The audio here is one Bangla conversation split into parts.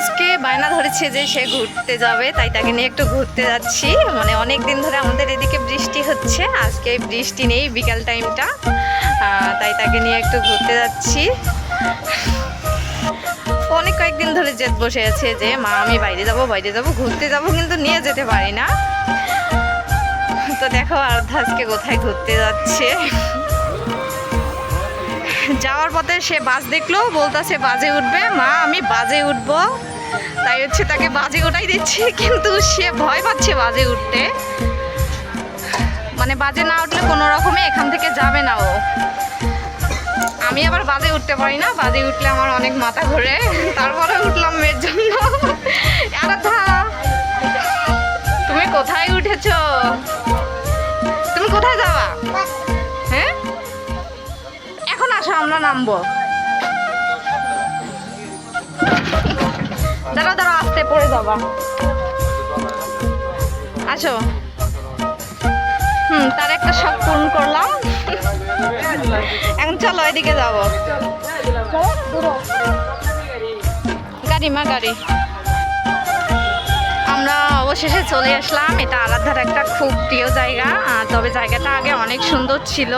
আজকে বায়না ধরেছে যে সে ঘুরতে যাবে, তাই তাকে নিয়ে একটু ঘুরতে যাচ্ছি। মানে অনেক দিন ধরে আমাদের এদিকে বৃষ্টি হচ্ছে, আজকে বৃষ্টি নেই বিকাল টাইমটা। তাই তাকে নিয়ে একটু ঘুরতে যাচ্ছি। অনেক কয়েকদিন ধরে জেদ বসে আছে যে, মা, আমি বাইরে যাব বাইরে যাব, ঘুরতে যাব, কিন্তু নিয়ে যেতে পারি না। তো দেখো আরাধ্যা আজকে কোথায় ঘুরতে যাচ্ছে। যাওয়ার পথে সে বাস দেখল, বলতাছে, বাজে উঠবে। মা, আমি বাজে উঠবো। তাই হচ্ছে তাকে বাজে ওঠাই দিচ্ছি, কিন্তু সে ভয় পাচ্ছে বাজে উঠতে। মানে বাজে না উঠলে কোনো রকমে এখান থেকে যাবে না ও। আমি আবার বাজে উঠতে পারি না, বাজে উঠলে আমার অনেক মাথা ঘোরে। তারপরে উঠলাম মেয়ের জন্য। তুমি কোথায় উঠেছো? তুমি কোথায় যাবা? হ্যাঁ? এখন আসো আমরা নামবো। দাঁড়া দাঁড়া আসতে পড়ে যাবা। আসো। হুম, তার একটা শখ পূরণ করলাম। এখন চলো, এদিকে যাব। গাড়ি মা, গাড়ি। অবশেষে চলে আসলাম। এটা আরাধার একটা খুব প্রিয় জায়গা। তবে জায়গাটা আগে অনেক সুন্দর ছিল।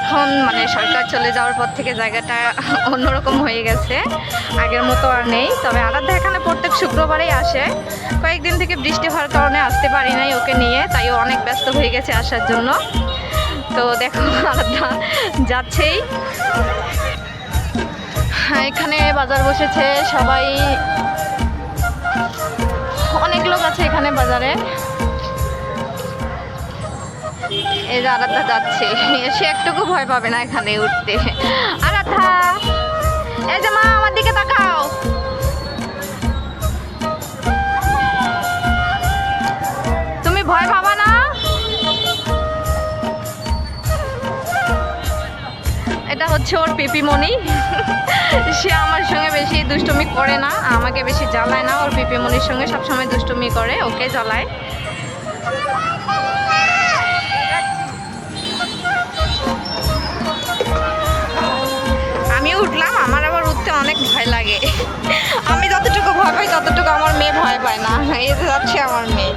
এখন মানে সরকার চলে যাওয়ার পর থেকে জায়গাটা অন্যরকম হয়ে গেছে। আগের মতো আর নেই। তবে আলাদা এখানে প্রত্যেক শুক্রবারেই আসে। কয়েকদিন থেকে বৃষ্টি হওয়ার কারণে আসতে পারি নাই ওকে নিয়ে তাই ও অনেক ব্যস্ত হয়ে গেছে আসার জন্য। তো দেখো আলাদা যাচ্ছেই। হ্যাঁ, এখানে বাজার বসেছে সবাই। অনেক লোক আছে এখানে বাজারে। এই যে আরাধা যাচ্ছে। সে একটুকু ভয় পাবে না এখানে উঠতে। আরাধ্যা, এই যে মা, আমার দিকে তাকাও। তুমি ভয় পাবা হচ্ছে ওর পিপিমণি। সে আমার সঙ্গে বেশি দুষ্টুমি করে না, আমাকে বেশি জ্বালায় না, ওর পিপিমণির সঙ্গে সবসময় দুষ্টুমি করে, ওকে জ্বালায়। আমিও উঠলাম, আমার আবার উঠতে অনেক ভয় লাগে। আমি যতটুকু ভয় পাই, ততটুকু আমার মেয়ে ভয় পায় না। যে যাচ্ছে আমার মেয়ে।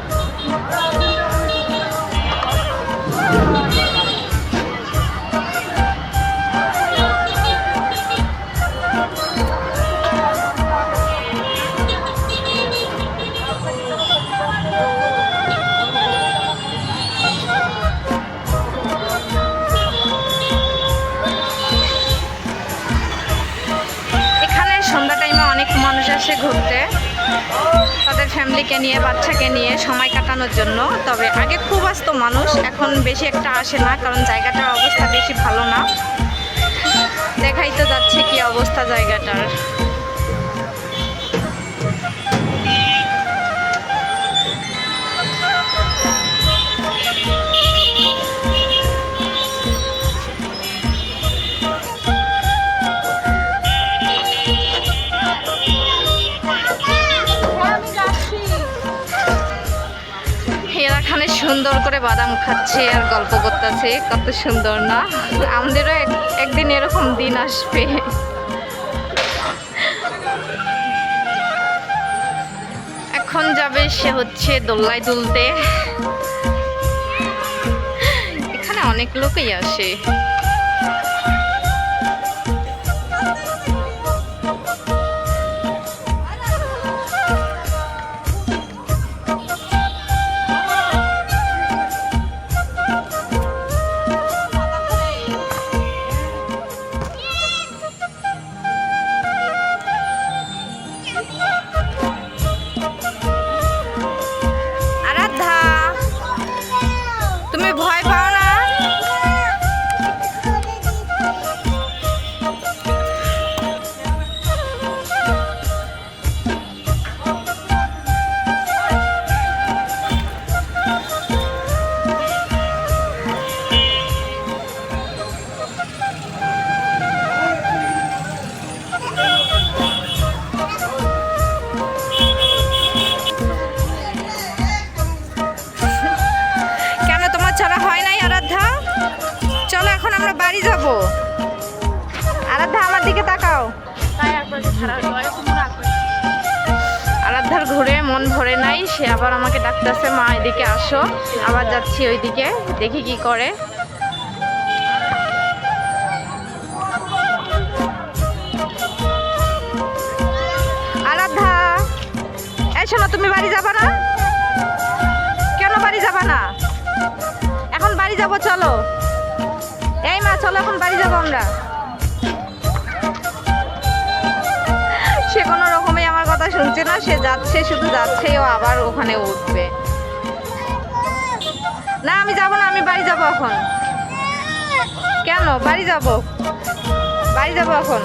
অনেক মানুষ আসে ঘুরতে। তাদের ফ্যামিলিকে নিয়ে, বাচ্চাকে নিয়ে সময় কাটানোর জন্য। তবে আগে খুব আসতো মানুষ, এখন বেশি একটা আসে না, কারণ জায়গাটার অবস্থা বেশি ভালো না। দেখাই তো যাচ্ছে কি অবস্থা জায়গাটার। সুন্দর করে বাদাম খাচ্ছে আর গল্প করতেছে, কত সুন্দর না? আমাদেরও এক- একদিন এরকম দিন আসবে। এখন যাবে সে হচ্ছে দোল্লাই দুলতে। এখানে অনেক লোকই আসে। দিকে তাকাও। তাই আর করে ছাড়া কোনো রাগ করে করে নাই সে আবার আমাকে ডাকতেছে মা এদিকে আসো। আবার যাচ্ছি ওইদিকে দেখি কি করে। আরাধ্যা এই শোনো তুমি বাড়ি যাবা না? কেন বাড়ি যাবা না? এখন বাড়ি যাব চলো। এই মা চলো এখন বাড়ি যাব আমরা। সে কোনো রকমে আমার কথা শুনছে না, সে যাচ্ছে, শুধু যাচ্ছে, ও আবার ওখানে উঠবে। না, আমি যাব না, আমি বাড়ি যাব এখন। কেন? বাড়ি যাব। বাড়ি যাব এখন?